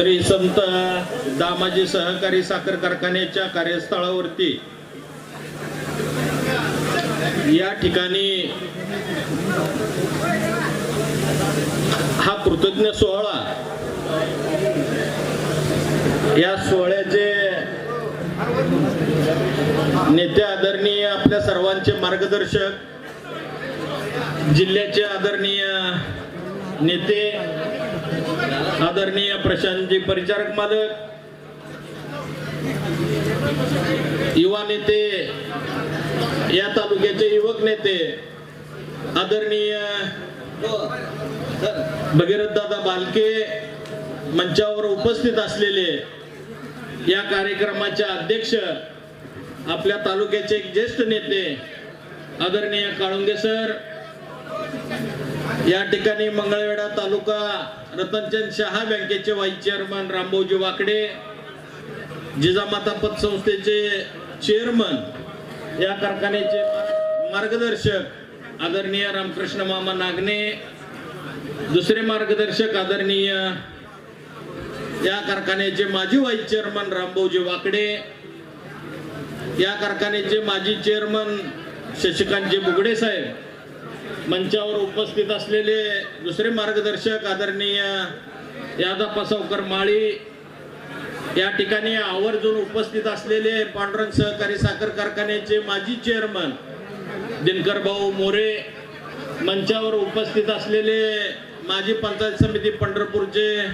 श्री संत दामाजी सहकारी साखर कारखान्याच्या कार्यस्थळावरती या ठिकाणी हा कृतज्ञ सोहळा या सोहळ्याचे नेते आदरणीय आपल्या सर्वांचे मार्गदर्शक जिल्ह्याचे आदरणीय नेते आदरणीय प्रशांतजी परिचारक मालक युवा नेते या तालुक्याचे युवक नेते आदरणीय भगीरथ दादा बालके मंचावर उपस्थित असलेले या कार्यक्रमाचे अध्यक्ष आपल्या तालुक्याचे एक ज्येष्ठ नेते आदरणीय काळुंगे सर या ठिकाणी मंगळवेढा तालुका रतनचंद शहा बँकेचे व्हाईस चेअरमन रामभाऊजी वाकडे जिजामाता पतसंस्थेचे चेअरमन या कारखान्याचे मार्गदर्शक आदरणीय रामकृष्ण मामा नागने दुसरे मार्गदर्शक आदरणीय या कारखान्याचे माजी व्हाईस चेअरमन रामभाऊजी वाकडे या कारखान्याचे माजी चेअरमन शशिकांतजी बुगडे साहेब मंचावर उपस्थित असलेले दुसरे मार्गदर्शक आदरणीय यादा पसावकर माळी या ठिकाणी आवर्जून उपस्थित असलेले पांडुरंग सहकारी साखर कारखान्याचे माजी चेअरमन दिनकर भाऊ मोरे मंचावर उपस्थित असलेले माजी पंचायत समिती पंढरपूरचे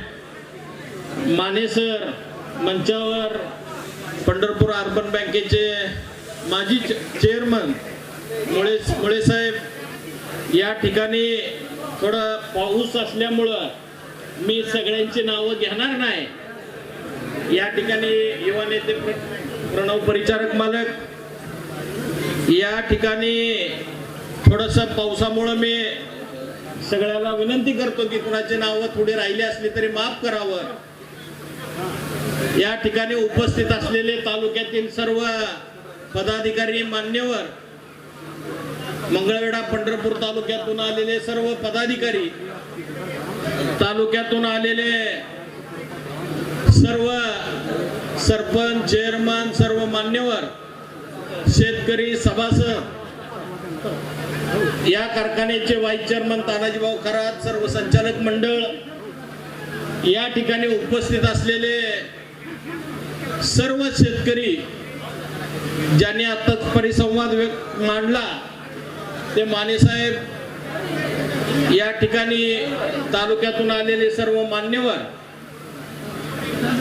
मानेसर मंचावर पंढरपूर अर्बन बँकेचे माजी चेअरमन मुळे मुळे साहेब या ठिकाणी थोडं पाऊस असल्यामुळं मी सगळ्यांची नावं घेणार नाही. या ठिकाणी युवा नेते प्रणव परिचारक मालक या ठिकाणी थोडस पावसामुळं मी सगळ्याला विनंती करतो की कुणाचे नावं थोडी राहिली असली तरी माफ करावं. या ठिकाणी उपस्थित असलेले तालुक्यातील सर्व पदाधिकारी मान्यवर मंगळवेढा पंढरपूर तालुक्यातून आलेले सर्व पदाधिकारी तालुक्यातून आलेले सर्व सरपंच चेअरमन सर्व मान्यवर शेतकरी सभासद या कारखान्याचे व्हाईस चेअरमन तानाजीभाऊ खरात सर्व संचालक मंडळ या ठिकाणी उपस्थित असलेले सर्व शेतकरी ज्यांनी आता परिसंवाद व्यक्त मांडला ते मानेसाहेब या ठिकाणी तालुक्यातून आलेले सर्व मान्यवर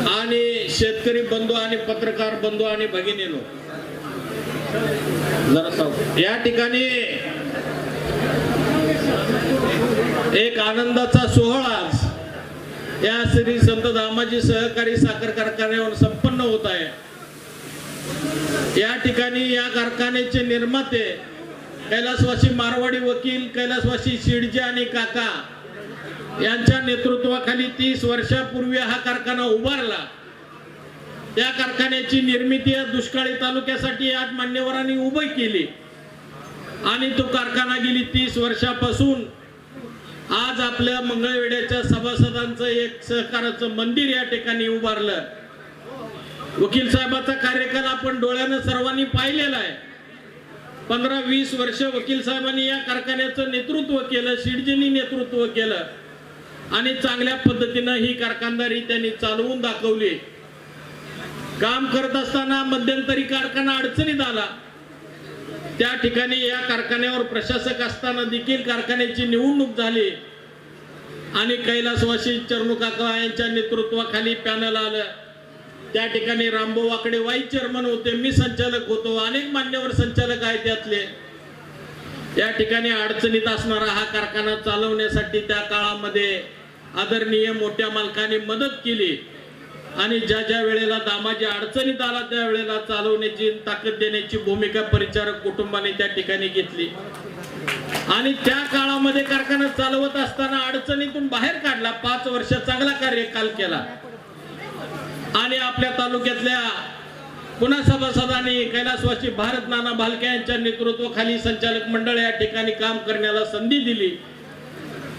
आणि शेतकरी बंधू आणि पत्रकार बंधू आणि भगिनी लोक या ठिकाणी एक आनंदाचा सोहळा आज या श्री संत दामाजी सहकारी साखर कारखान्यावर संपन्न होत आहे. या ठिकाणी या कारखान्याचे निर्माते कैलासवासी मारवाडी वकील कैलासवासी शिडजे आणि काका यांच्या नेतृत्वाखाली तीस वर्षापूर्वी हा कारखाना उभारला. त्या कारखान्याची निर्मिती या दुष्काळी तालुक्यासाठी आज मान्यवरांनी उभी केली. आणि तो कारखाना गेली तीस वर्षापासून आज आपल्या मंगळवेड्याच्या सभासदांचं एक सहकाराचं मंदिर या ठिकाणी उभारलं. वकील साहेबाचा कार्यकाल आपण डोळ्यानं सर्वांनी पाहिलेला आहे. पंधरा वीस वर्ष वकील साहेबांनी या कारखान्याचं नेतृत्व केलं शिडजींनी नेतृत्व केलं. आणि चांगल्या पद्धतीनं ही कारखानदारी त्यांनी चालवून दाखवली. काम करत असताना मध्यंतरी कारखाना अडचणीत आला. त्या ठिकाणी या कारखान्यावर प्रशासक असताना देखील कारखान्याची निवडणूक झाली. आणि कैलासवासी चरणू काका यांच्या नेतृत्वाखाली पॅनल आलं. त्या ठिकाणी रामभाऊ वाकडे वाईस चेअरमन होते मी संचालक होतो अनेक मान्यवर संचालक आहेत त्यातले. या ठिकाणी अडचणीत असणारा हा कारखाना चालवण्यासाठी त्या काळामध्ये आदरणीय मोठ्या मालकाने मदत केली. आणि ज्या ज्या वेळेला दामाजी अडचणीत आला त्या वेळेला चालवण्याची ताकद देण्याची भूमिका परिचारक कुटुंबाने त्या ठिकाणी घेतली. आणि त्या काळामध्ये कारखाना चालवत असताना अडचणीतून बाहेर काढला. पाच वर्ष चांगला कार्यकाल केला. आणि आपल्या तालुक्यातल्या पुन्हा सभासदांनी कैलासवासी भारत नाना भालके यांच्या नेतृत्वाखाली संचालक मंडळ या ठिकाणी काम करण्याला संधी दिली.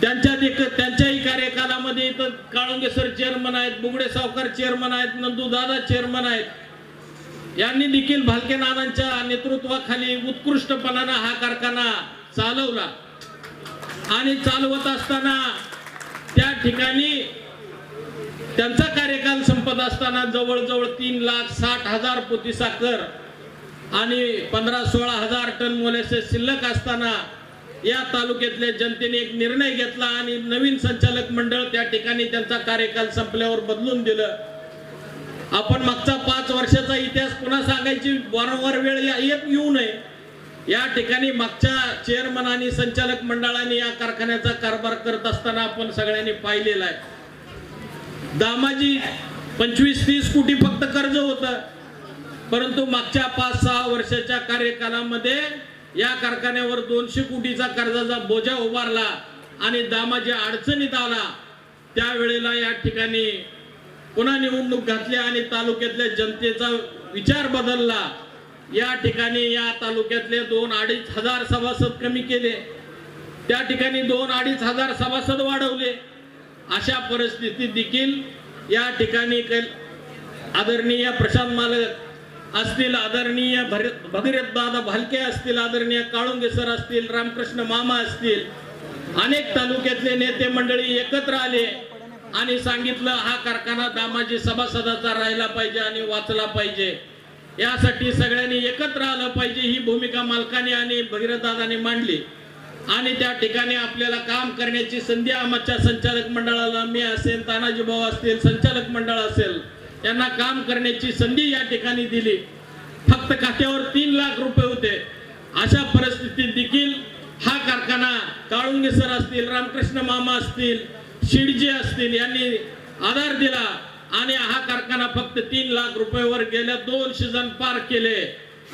त्यांच्या देख- त्यांच्याही कार्यकालामध्ये इथं काळुंगे सर चेअरमन आहेत बुगडे सावकार चेअरमन आहेत नंदू दादा चेअरमन आहेत. यांनी देखील भालके नानांच्या नेतृत्वाखाली उत्कृष्टपणानं हा कारखाना चालवला. आणि चालवत असताना त्या ठिकाणी त्यांचा कार्यकाल संपत असताना जवळजवळ तीन लाख साठ हजार पोती साखर आणि पंधरा सोळा हजार टन मोलेसेस शिल्लक असताना या तालुक्यातल्या जनतेने एक निर्णय घेतला आणि नवीन संचालक मंडळ त्या ठिकाणी त्यांचा कार्यकाल संपल्यावर बदलून दिलं. आपण मागचा पाच वर्षाचा इतिहास पुन्हा सांगायची वारंवार वेळ या- येत येऊ नये. या ठिकाणी मागच्या चेअरमन आणि संचालक मंडळाने या कारखान्याचा कारभार करत असताना आपण सगळ्यांनी पाहिलेला आहे. दामाजी पंचवीस तीस कोटी फक्त कर्ज होतं. परंतु मागच्या पाच सहा वर्षाच्या कार्यकालामध्ये या कारखान्यावर दोनशे कोटीचा कर्जाचा बोजा उभारला आणि दामाजी अडचणीत आला. त्यावेळेला या ठिकाणी पुन्हा निवडणूक घातली आणि तालुक्यातल्या जनतेचा विचार बदलला. या ठिकाणी या तालुक्यातले दोन अडीच हजार सभासद कमी केले. त्या ठिकाणी दोन अडीच हजार सभासद वाढवले. अशा परिस्थितीत देखील या ठिकाणी आदरणीय प्रशांत मालक असतील आदरणीय भगीरथ दादा भालके असतील आदरणीय काळुंगे सर असतील रामकृष्ण मामा असतील अनेक तालुक्यातले नेते मंडळी एकत्र आले आणि सांगितलं हा कारखाना दामाजी सभासदाचा राहिला पाहिजे आणि वाचला पाहिजे. यासाठी सगळ्यांनी एकत्र आलं पाहिजे ही भूमिका मालकाने आणि भगीरथ दादाने मांडली. आणि त्या ठिकाणी आपल्याला काम करण्याची संधी आमच्या संचालक मंडळाला मी असेल तानाजी भाऊ असतील संचालक मंडळ असेल त्यांना काम करण्याची संधी या ठिकाणी दिली. फक्त खात्यावर तीन लाख रुपये होते. अशा परिस्थितीत देखील हा कारखाना काळुंगे सर असतील रामकृष्ण मामा असतील शिडजे असतील यांनी आधार दिला आणि हा कारखाना फक्त तीन लाख रुपयावर गेल्या दोन सीझन पार केले.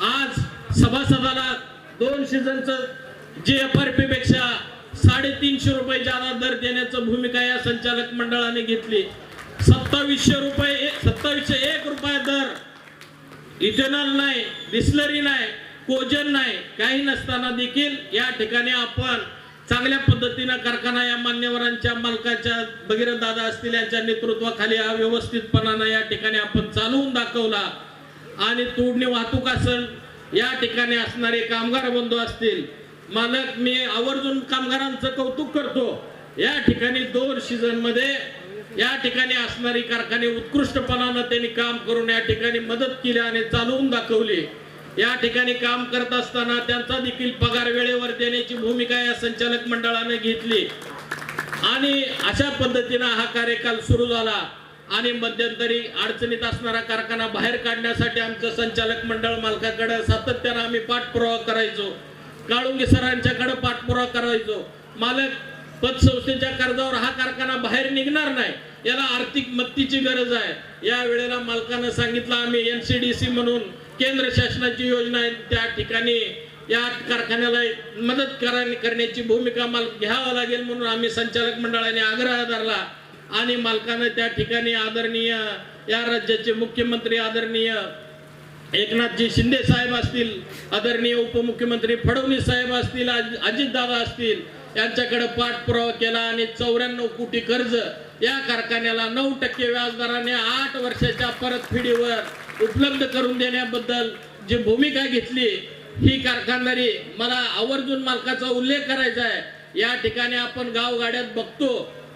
आज सभासदाला दोन सीझनचं जे एफ आर पी पेक्षा साडेतीनशे रुपये जादा दर देण्याचं भूमिका या संचालक मंडळाने घेतली. सत्तावीसशे रुपये सत्तावीसशे एक रुपये दर इथेनॉल नाही डिस्लरी नाही कोजन नाही काही नसताना देखील या ठिकाणी आपण चांगल्या पद्धतीनं कारखाना या मान्यवरांच्या मालकाच्या भगीरथ दादा असतील यांच्या नेतृत्वाखाली हा व्यवस्थितपणानं या ठिकाणी आपण चालवून दाखवला. आणि तोडणी वाहतूक असेल या ठिकाणी असणारे कामगार बंधू असतील मालक मी आवर्जून कामगारांचं कौतुक करतो. या ठिकाणी दोन सीझनमध्ये या ठिकाणी असणारी कारखाने उत्कृष्टपणानं त्यांनी काम करून या ठिकाणी मदत केली आणि चालवून दाखवली. या ठिकाणी काम करत असताना त्यांचा देखील पगार वेळेवर देण्याची भूमिका या संचालक मंडळाने घेतली. आणि अशा पद्धतीनं हा कार्यकाल सुरू झाला. आणि मध्यंतरी अडचणीत असणारा कारखाना बाहेर काढण्यासाठी आमचं संचालक मंडळ मालकाकडे सातत्यानं आम्ही पाठपुरावा करायचो. काळुंगे सरांच्याकडे पाठपुरावा करायचो. मालक पतसंस्थेच्या कर्जावर हा कारखाना बाहेर निघणार नाही याला आर्थिक मदतीची गरज आहे. या वेळेला मालकानं सांगितलं आम्ही एनसीडीसी म्हणून केंद्र शासनाची योजना आहे त्या ठिकाणी या कारखान्याला मदत करा करण्याची भूमिका माल घ्यावं लागेल म्हणून आम्ही संचालक मंडळाने आग्रह धरला. आणि मालकानं त्या ठिकाणी आदरणीय या राज्याचे मुख्यमंत्री आदरणीय एकनाथजी शिंदे साहेब असतील आदरणीय उपमुख्यमंत्री फडणवीस साहेब असतील अजितदादा असतील यांच्याकडे पाठपुरावा केला आणि चौऱ्याण्णव कोटी कर्ज या कारखान्याला नऊ टक्के व्याजदराने आठ वर्षाच्या परतफेडीवर उपलब्ध करून देण्याबद्दल जी भूमिका घेतली ही कारखानदारी मला आवर्जून मालकाचा उल्लेख करायचा आहे. या ठिकाणी आपण गावगाड्यात बघतो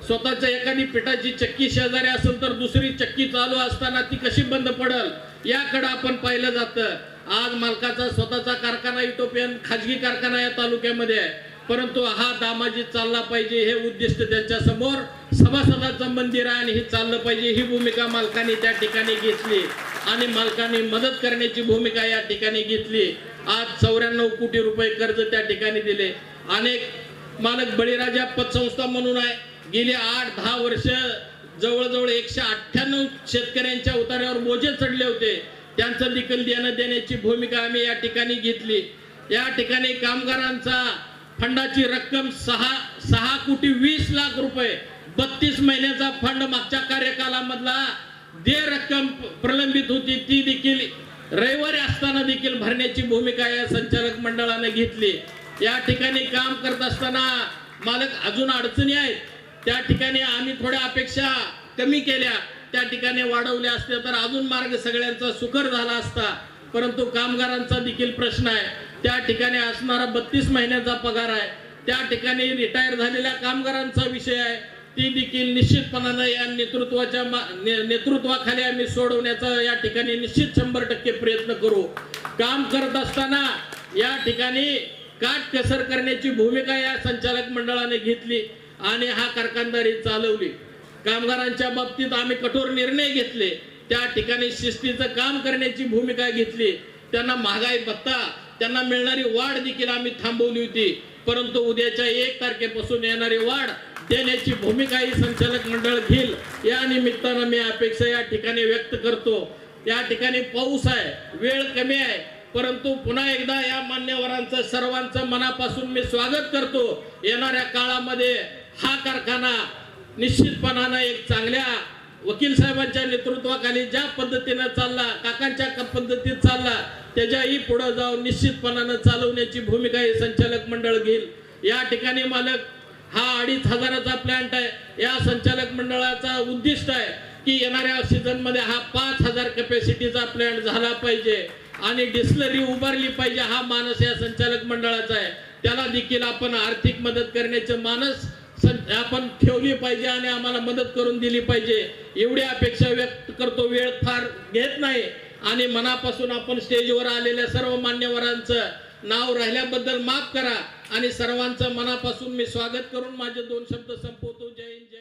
स्वतःच्या एखादी पिठाची चक्की शेजारी असेल तर दुसरी चक्की चालू असताना ती कशी बंद पडल? याकडे आपण पाहिलं जातं. आज मालकाचा स्वतःचा कारखाना युटोपियन खाजगी कारखाना या तालुक्यामध्ये आहे. परंतु हा दामाजी चालला पाहिजे हे उद्दिष्ट त्यांच्यासमोर. सभासदाचं मंदिर आहे आणि हे चाललं पाहिजे ही भूमिका मालकाने त्या ठिकाणी घेतली. आणि मालकाने मदत करण्याची भूमिका या ठिकाणी घेतली. आज चौऱ्याण्णव कोटी रुपये कर्ज त्या ठिकाणी दिले. अनेक मालक बळीराजा पतसंस्था म्हणून आहे. गेली आठ दहा वर्ष जवळजवळ एकशे अठ्ठ्याण्णव शेतकऱ्यांच्या उतार्यावर बोजे चढले होते. त्यांचं निकल देणं देण्याची भूमिका आम्ही या ठिकाणी घेतली. या ठिकाणी कामगारांचा फंडाची रक्कम सहा सहा कोटी वीस लाख रुपये बत्तीस महिन्याचा फंड मागच्या कार्यकालामधला जे रक्कम प्रलंबित होती ती देखील रविवारी असताना देखील भरण्याची भूमिका या संचालक मंडळाने घेतली. या ठिकाणी काम करत असताना मालक अजून अडचणी आहेत? त्या ठिकाणी आम्ही थोड्या अपेक्षा कमी केल्या. त्या ठिकाणी वाढवल्या असत्या तर अजून मार्ग सगळ्यांचा सुकर झाला असता. परंतु कामगारांचा देखील प्रश्न आहे. त्या ठिकाणी असणारा बत्तीस महिन्याचा पगार आहे. त्या ठिकाणी रिटायर झालेल्या कामगारांचा विषय आहे. ती देखील निश्चितपणानं या नेतृत्वाच्या मा- नेतृत्वाखाली आम्ही सोडवण्याचा या ठिकाणी निश्चित शंभर टक्के प्रयत्न करू. काम करत असताना या ठिकाणी काटकसर करण्याची भूमिका या संचालक मंडळाने घेतली. आणि हा कारखानदारी चालवली. कामगारांच्या बाबतीत आम्ही कठोर निर्णय घेतले. त्या ठिकाणी शिस्तीचं काम करण्याची भूमिका घेतली. त्यांना महागाई भत्ता त्यांना मिळणारी वाढ देखील आम्ही थांबवली होती. परंतु उद्याच्या एक तारखेपासून येणारी वाढ देण्याची भूमिका ही संचालक मंडळ घेईल. या निमित्तानं मी अपेक्षा या ठिकाणी व्यक्त करतो. या ठिकाणी पाऊस आहे वेळ कमी आहे. परंतु पुन्हा एकदा या मान्यवरांचं सर्वांचं मनापासून मी स्वागत करतो. येणाऱ्या काळामध्ये हा कारखाना निश्चितपणानं एक चांगल्या वकील साहेबांच्या नेतृत्वाखाली ज्या पद्धतीनं चालला काकांच्या क- पद्धतीत चालला त्याच्याही पुढे जाऊन निश्चितपणानं चालवण्याची भूमिका हे संचालक मंडळ घेईल. या ठिकाणी मालक हा अडीच हजाराचा प्लांट आहे. या संचालक मंडळाचा उद्दिष्ट आहे की येणाऱ्या सीझनमध्ये हा पाच हजार कॅपॅसिटीचा प्लॅन्ट झाला पाहिजे आणि डिस्लरी उभारली पाहिजे हा मानस या संचालक मंडळाचा आहे. त्याला देखील आपण आर्थिक मदत करण्याचे मानस आपण ठेवली पाहिजे आणि आम्हाला मदत करून दिली पाहिजे. एवढी अपेक्षा व्यक्त करतो वेळ फार घेत नाही. आणि मनापासून आपण स्टेजवर आलेल्या सर्व मान्यवरांचं नाव राहिल्याबद्दल माफ करा. आणि सर्वांचं मनापासून मी स्वागत करून माझे दोन शब्द संपवतो. जय हिंद.